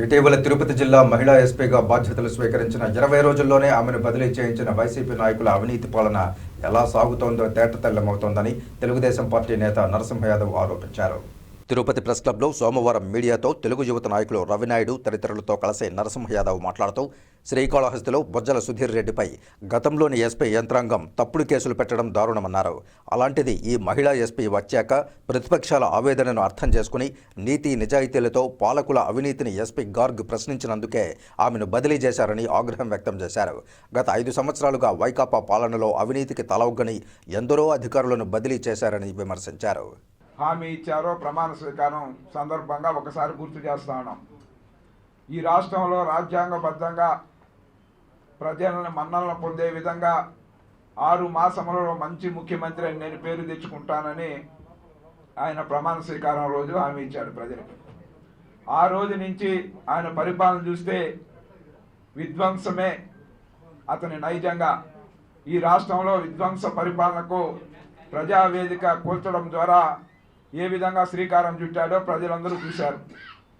ఇటీవల తిరుపతి జిల్లా మహిళా ఎస్పీగా బాధ్యతలు స్వీకరించిన ఇరవై రోజుల్లోనే ఆమెను బదిలీ చేయించిన వైసీపీ నాయకుల అవినీతి పాలన ఎలా సాగుతోందో తేటతెల్లమవుతోందని తెలుగుదేశం పార్టీ నేత నరసింహ యాదవ్ ఆరోపించారు. తిరుపతి ప్రెస్ క్లబ్లో సోమవారం మీడియాతో తెలుగు యువత నాయకులు రవినాయుడు తదితరులతో కలిసి నరసింహ యాదవ్ మాట్లాడుతూ శ్రీకాళహస్తిలో బొజ్జల సుధీర్ రెడ్డిపై గతంలోని ఎస్పీ యంత్రాంగం తప్పుడు కేసులు పెట్టడం దారుణమన్నారు. అలాంటిది ఈ మహిళా ఎస్పీ వచ్చాక ప్రతిపక్షాల ఆవేదనను అర్థం చేసుకుని నీతి నిజాయితీలతో పాలకుల అవినీతిని ఎస్పీ గార్గ్ ప్రశ్నించినందుకే ఆమెను బదిలీ చేశారని ఆగ్రహం వ్యక్తం చేశారు. గత ఐదు సంవత్సరాలుగా వైకాపా పాలనలో అవినీతికి తలవగ్గని ఎందరో అధికారులను బదిలీ చేశారని విమర్శించారు. హామీ ఇచ్చారో ప్రమాణ స్వీకారం సందర్భంగా ఒకసారి గుర్తు చేస్తా ఉన్నాం. ఈ రాష్ట్రంలో రాజ్యాంగబద్ధంగా ప్రజలను మన్నలను పొందే విధంగా ఆరు మాసములలో మంచి ముఖ్యమంత్రి అని నేను పేరు తెచ్చుకుంటానని ఆయన ప్రమాణ స్వీకారం రోజు హామీ ఇచ్చాడు ప్రజలకు. ఆ రోజు నుంచి ఆయన పరిపాలన చూస్తే విధ్వంసమే. అతని నైజంగా ఈ రాష్ట్రంలో విధ్వంస పరిపాలనకు ప్రజావేదిక కూల్చడం ద్వారా ఏ విధంగా శ్రీకారం చుట్టాడో ప్రజలందరూ చూశారు.